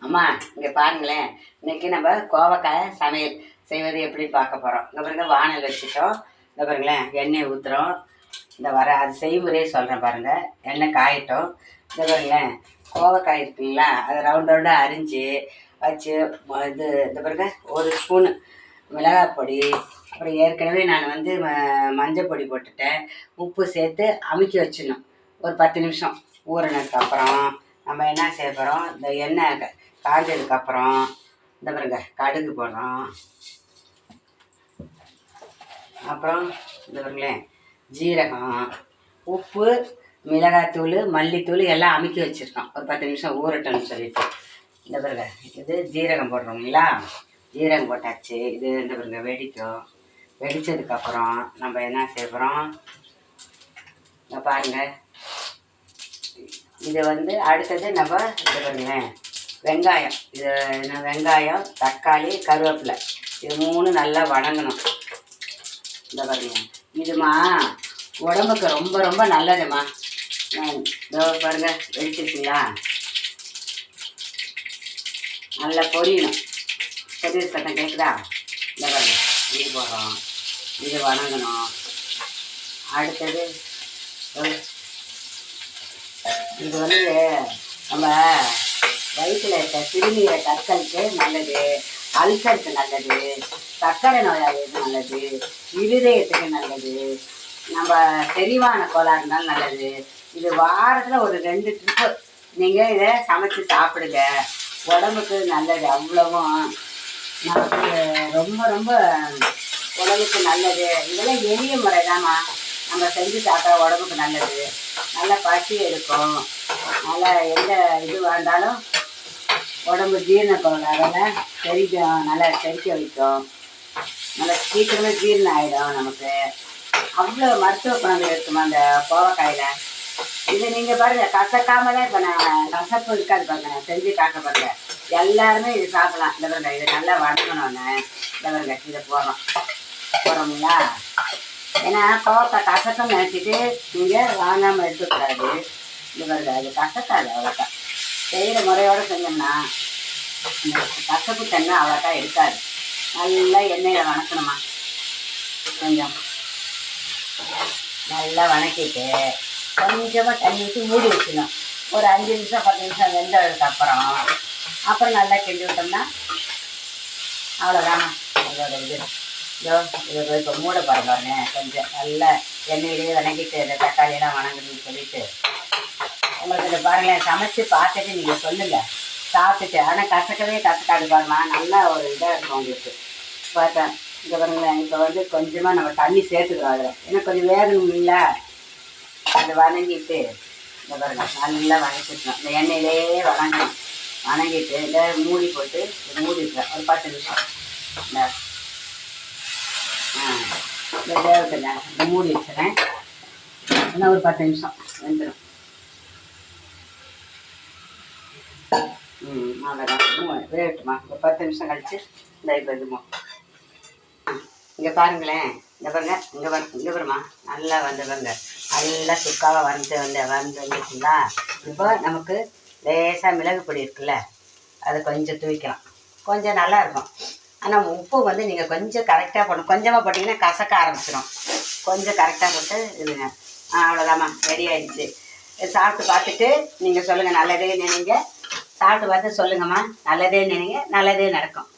அம்மா இங்கே பாருங்களேன். இன்னைக்கு நம்ம கோவக்காய் சமையல் செய்வது எப்படி பார்க்க போகிறோம் இங்கே பாருங்க வானல் வச்சுட்டோம். இந்த பாருங்களேன் எண்ணெய் ஊற்றுறோம் இந்த வர அது செய்முறையே சொல்கிறேன் பாருங்கள் எண்ணெய் காயட்டும். இந்த பாருங்களேன் கோவக்காய் இருக்குங்களா? அதை ரவுண்ட் ரவுண்டாக அரிஞ்சு வச்சு இது இந்த பாருங்க ஒரு ஸ்பூனு மிளகாய் பொடி. அப்புறம் ஏற்கனவே நான் வந்து ம- மஞ்சள் பொடி போட்டுட்டேன். உப்பு சேர்த்து அமுக்கி வச்சிடணும். ஒரு பத்து நிமிஷம் ஊறினதுக்கு அப்புறம். நம்ம என்ன செய்ய போகிறோம் இந்த எண்ணெய் க- காஞ்சதுக்கப்புறம் இந்த பாருங்க கடுகு போடுறோம். அப்புறம் இந்த பாருங்களேன் ஜீரகம் உப்பு மிளகாத்தூள் மல்லித்தூள் எல்லாம் அமுக்கி வச்சுருக்கோம். ஒரு பத்து நிமிஷம் ஊறட்டும்னு சொல்லிட்டு. இந்த பாருங்க இது ஜீரகம் போடுறோங்களா ஜீரகம் போட்டாச்சு. இது இந்த பாருங்க வெடிக்கும். வெடிச்சதுக்கப்புறம் நம்ம என்ன செய்ய போகிறோம் பாருங்கள் இதை வந்து அடுத்தது நம்ம இது பண்ணுவேன். வெங்காயம். இது என்ன வெங்காயம் தக்காளி கருவேப்பிலை. இது மூணு நல்லா வணங்கணும். இந்த பாருங்க. இதுமா உடம்புக்கு ரொம்ப ரொம்ப நல்லதுமா இதோ பாருங்க வெடிச்சிருக்கீங்களா நல்லா பொரியணும். சரி சத்தம் கேட்குதா இந்த பாருங்க. இது போடுறோம். இது வணங்கணும். அடுத்தது இது வந்து நம்ம வயிற்றில் இருக்க சிறுநீரை கற்களுக்கு நல்லது அல்சருக்கு நல்லது சர்க்கரை நோயாளிக்கு நல்லது இருதயத்துக்கு நல்லது நம்ம தெளிவான கோளாறு இருந்தாலும் நல்லது. இது வாரத்தில் ஒரு ரெண்டு ட்ரிப்பு நீங்கள் இதை சமைச்சு சாப்பிடுங்க. உடம்புக்கு நல்லது அவ்வளவும். நமக்கு ரொம்ப ரொம்ப உடம்புக்கு நல்லது. இதெல்லாம் எளிய முறை நம்ம செஞ்சு சாப்பிட்டா உடம்புக்கு நல்லது. நல்லா பசி எடுக்கும். நல்லா எந்த இது வேண்டாலும் உடம்பு ஜீரண அதெல்லாம் செரிக்கும் நல்லா செரிக்க வைக்கும். நல்லா சீக்கிரமே ஜீரணம் ஆகிடும் நமக்கு. அவ்வளோ மருத்துவ குணங்கள் இருக்குமா அந்த கோவக்காயில்? இது நீங்கள் பாருங்கள் கசக்காம தான் இப்போ நான் கசப்பு இருக்காது பாருங்க நான் செஞ்சு காட்ட பாருங்க. எல்லாருமே இது சாப்பிடலாம். இந்த பாருங்க இது நல்லா வதங்கணும்னு. இந்த பாருங்க இதை போகிறோம் போகிறோம்ங்களா ஏன்னா கோவக்காய் கசக்கம் நினச்சிட்டு நீங்கள் வாங்காமல் எடுத்துக்கூடாது. இது பாருங்க அது கசக்காது அவ்வளோக்கா செய்கிற முறையோடு செஞ்சோம்னா கசப்பு தன்மை அவ்வளோக்கா இருக்காது. நல்லா எண்ணெயில் வணக்கணுமா? கொஞ்சம். நல்லா வணக்கிட்டு கொஞ்சமாக தண்ணி ஊற்றி மூடி வச்சிடணும். ஒரு அஞ்சு நிமிஷம் பத்து நிமிஷம் வெந்ததுக்கு அப்புறம். அப்புறம் நல்லா கிண்டி விட்டோம்னா அவ்வளோதாம்மா அதோட இது. இதோ இது இப்போ மூட போகிற பாருங்க. கொஞ்சம் நல்லா எண்ணெயிலேயே வணங்கிட்டு இந்த தக்காளியெல்லாம் வணங்குதுன்னு சொல்லிட்டு. உங்களுக்கு இதை பாருங்களேன் சமைச்சு பார்த்துட்டு நீங்கள் சொல்லுங்கள் சாப்பிட்டுட்டு ஆனால் கசக்கவே கசக்காது பாருமா நல்லா ஒரு இதாக இருக்கும் உங்களுக்கு. பார்த்தேன் இங்கே பாருங்களேன் இப்போ வந்து கொஞ்சமாக நம்ம தண்ணி சேர்த்துக்கிறோம் அதில். ஏன்னா கொஞ்சம் வேகணும் இல்லை அதை வணங்கிட்டு இந்த பாருங்க நல்லா வணக்கிட்டோம் இந்த எண்ணெயிலேயே வணங்கணும் வணங்கிட்டு இதை மூடி போட்டு மூடிடுறேன். ஒரு பத்து நிமிஷம். இந்த. இந்த மூடி வச்சுறேன் இன்னும் ஒரு பத்து நிமிஷம். வெந்துடும் ம் அவ்வளோதான் வேகட்டுமா ஒரு பத்து நிமிஷம் கழிச்சு இந்த இப்போ இதுமோ. இங்கே பாருங்களேன். இந்த பாருங்க. இங்கே பாருங்க இங்கே வருமா நல்லா வந்து பாருங்க. நல்லா சுக்காவாக வந்து வந்து வந்து வந்துச்சுங்களா? இப்போ நமக்கு லேசாக மிளகு பொடி இருக்குல்ல அதை கொஞ்சம் தூவிக்கலாம். கொஞ்சம் நல்லா இருக்கும். ஆனால் உப்பு வந்து நீங்கள் கொஞ்சம் கரெக்டாக போடணும். கொஞ்சமாக போட்டிங்கன்னா கசக்க ஆரம்பிச்சிடும் கொஞ்சம் கரெக்டாக போட்டு இதுங்க ஆ அவ்வளோதாம்மா ரெடி ஆயிடுச்சு. சாப்பிட்டு பார்த்துட்டு நீங்கள் சொல்லுங்கள் நல்லதே நினைங்க. சாப்பிட்டு பார்த்து சொல்லுங்கம்மா நல்லதே நினைங்க நல்லதே நடக்கும்.